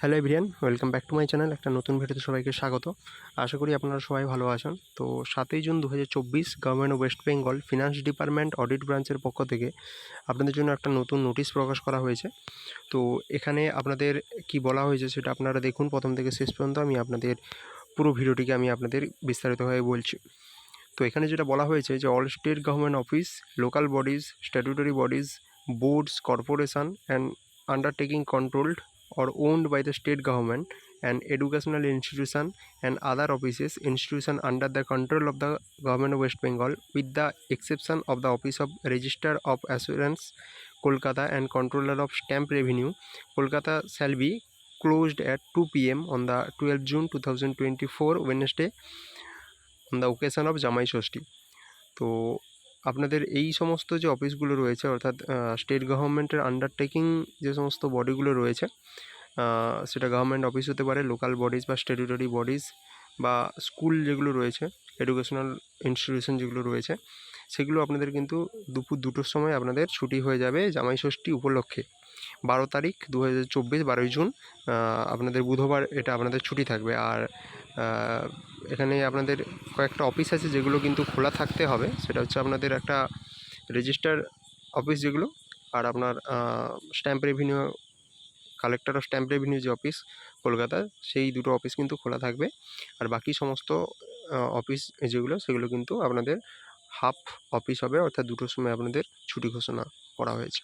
Hello everyone, welcome back to my channel, একটা নতুন ভিডিওতে সবাইকে স্বাগত। আশা করি আপনারা সবাই ভালো আছেন। তো সাতই জুন দু হাজার চব্বিশ government of West Bengal finance department audit ব্রাঞ্চের পক্ষ থেকে আপনাদের জন্য একটা নতুন নোটিশ প্রকাশ করা হয়েছে। তো এখানে আপনাদের কি বলা হয়েছে সেটা আপনারা দেখুন, প্রথম থেকে শেষ পর্যন্ত আমি আপনাদের পুরো ভিডিওটিকে আমি আপনাদের বিস্তারিতভাবে বলছি। তো এখানে যেটা বলা হয়েছে যে all state government office local bodies statutory bodies boards corporation and undertaking controlled or owned by the state government and educational institution and other offices institution under the control of the government of west bengal with the exception of the office of register of assurance kolkata and controller of stamp revenue kolkata shall be closed at 2 pm on the 12th june 2024 wednesday on the occasion of জামাই ষষ্ঠী তো আপনাদের এই সমস্ত যে অফিসগুলো রয়েছে, অর্থাৎ state গভর্নমেন্টের undertaking যে সমস্ত বডিগুলো রয়েছে সেটা গভর্নমেন্ট অফিস হতে পারে লোকাল বডিজ বা স্ট্যাটুটরি বডিজ বা স্কুল যেগুলো রয়েছে এডুকেশনাল ইনস্টিটিউশন যেগুলো রয়েছে, সেগুলো আপনাদের কিন্তু দুপুর দুটোর সময় আপনাদের ছুটি হয়ে যাবে জামাই ষষ্ঠী উপলক্ষে। বারো তারিখ দু হাজার চব্বিশ, বারোই জুন আপনাদের বুধবার এটা আপনাদের ছুটি থাকবে। আর এখানে আপনাদের কয়েকটা অফিস আছে যেগুলো কিন্তু খোলা থাকতে হবে। সেটা হচ্ছে আপনাদের একটা রেজিস্টার অফিস যেগুলো আর আপনার stamp revenue collector of stamp revenue যে অফিস কলকাতা সেই দুটো অফিস কিন্তু খোলা থাকবে। আর বাকি সমস্ত অফিস যেগুলো, সেগুলো কিন্তু আপনাদের হাফ অফিস হবে, অর্থাৎ দুটোর সময় আপনাদের ছুটি ঘোষণা করা হয়েছে।